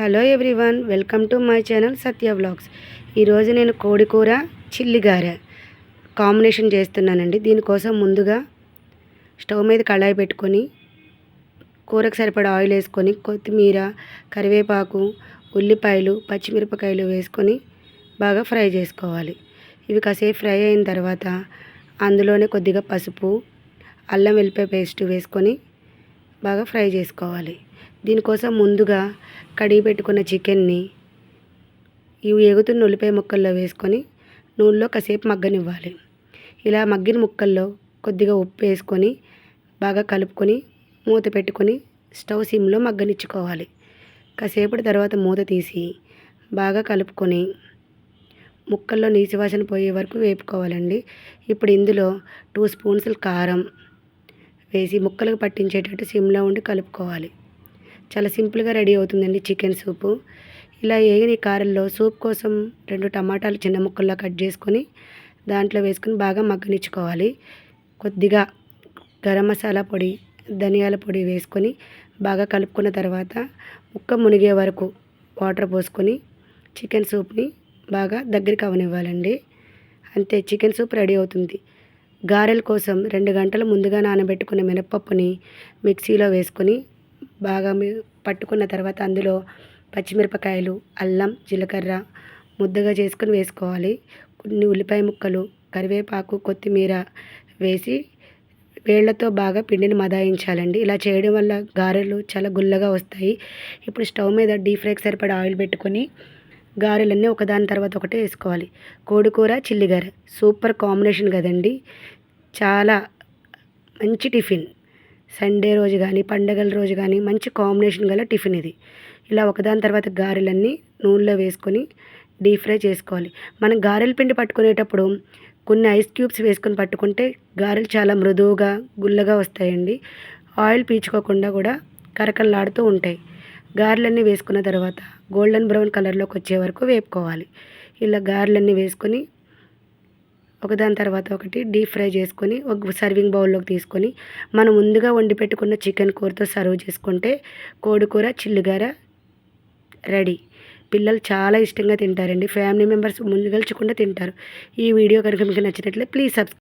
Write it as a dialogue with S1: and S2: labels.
S1: Hello everyone welcome to my channel Satya vlogs. ఈరోజు నేను కోడి కూర చిల్లిగార కాంబినేషన్ చేస్తున్నానండి. దీనికోసం ముందుగా స్టవ్ మీద కళాయి పెట్టుకొని కూరకు సరిపడా ఆయిల్ వేసుకొని కొత్తిమీర కరివేపాకు ఉల్లిపాయలు పచ్చిమిరపకాయలు వేసుకొని బాగా ఫ్రై చేసుకోవాలి. ఇవి కాసేపు ఫ్రై అయిన తర్వాత అందులోనే కొద్దిగా పసుపు అల్లం వెల్లిపాయ పేస్ట్ వేసుకొని బాగా ఫ్రై చేసుకోవాలి. దీనికోసం ముందుగా కడిగి పెట్టుకున్న చికెన్ని ఇవి ఎగుతున్న ఉల్లిపాయ ముక్కల్లో వేసుకొని నూనెలో కాసేపు మగ్గనివ్వాలి. ఇలా మగ్గిన ముక్కల్లో కొద్దిగా ఉప్పు వేసుకొని బాగా కలుపుకొని మూత పెట్టుకొని స్టవ్ సిమ్లో మగ్గనిచ్చుకోవాలి. కాసేపటి తర్వాత మూత తీసి బాగా కలుపుకొని ముక్కల్లో నీచు వాసన పోయే వరకు వేపుకోవాలండి. ఇప్పుడు ఇందులో టూ స్పూన్స్ కారం వేసి ముక్కలకు పట్టించేటట్టు సిమ్లో ఉండి కలుపుకోవాలి. చాలా సింపుల్గా రెడీ అవుతుందండి చికెన్ సూపు. ఇలా వేగిన కారల్లో కారంలో సూప్ కోసం రెండు టమాటాలు చిన్న ముక్కల్లో కట్ చేసుకొని దాంట్లో వేసుకొని బాగా మగ్గనిచ్చుకోవాలి. కొద్దిగా గరం మసాలా పొడి ధనియాల పొడి వేసుకొని బాగా కలుపుకున్న తర్వాత ముక్క మునిగే వరకు వాటర్ పోసుకొని చికెన్ సూప్ని బాగా దగ్గరికి అవనివ్వాలండి. అంతే చికెన్ సూప్ రెడీ అవుతుంది. గారెల కోసం రెండు గంటల ముందుగా నానబెట్టుకున్న మినపప్పుని మిక్సీలో వేసుకొని బాగా పట్టుకున్న తర్వాత అందులో పచ్చిమిరపకాయలు అల్లం జీలకర్ర ముద్దగా చేసుకుని వేసుకోవాలి. కొన్ని ఉల్లిపాయ ముక్కలు కరివేపాకు కొత్తిమీర వేసి వేళ్ళతో బాగా పిండిని మదాయించాలండి. ఇలా చేయడం వల్ల గారెలు చాలా గుల్లగా వస్తాయి. ఇప్పుడు స్టవ్ మీద డీప్ ఫ్రైకి సరిపడా ఆయిల్ పెట్టుకొని గారెలన్నీ ఒకదాని తర్వాత ఒకటి వేసుకోవాలి. కోడికూర చిల్లిగారె సూపర్ కాంబినేషన్ కదండి. చాలా మంచి టిఫిన్. సండే రోజు కానీ పండగల రోజు కానీ మంచి కాంబినేషన్ గల టిఫిన్ ఇది. ఇలా ఒకదాని తర్వాత గారెలన్నీ నూనెలో వేసుకొని డీప్ ఫ్రై చేసుకోవాలి. మనం గారెల పిండి పట్టుకునేటప్పుడు కొన్ని ఐస్ క్యూబ్స్ వేసుకొని పట్టుకుంటే గారెలు చాలా మృదువుగా గుల్లగా వస్తాయండి. ఆయిల్ పీచుకోకుండా కూడా కరకల్లాడుతూ ఉంటాయి. గారెలన్నీ వేసుకున్న తర్వాత గోల్డెన్ బ్రౌన్ కలర్లోకి వచ్చే వరకు వేపుకోవాలి. ఇలా గారెలన్నీ వేసుకొని ఒకదాని తర్వాత ఒకటి డీప్ ఫ్రై చేసుకొని ఒక సర్వింగ్ బౌల్లోకి తీసుకొని మనం ముందుగా వండి పెట్టుకున్న చికెన్ కూరతో సర్వ్ చేసుకుంటే కోడికూర చిల్లుగార రెడీ. పిల్లలు చాలా ఇష్టంగా తింటారండి. ఫ్యామిలీ మెంబర్స్ ముందుగల్చకుండా తింటారు. ఈ వీడియో కనుక మీకు నచ్చినట్లే ప్లీజ్ సబ్స్క్రైబ్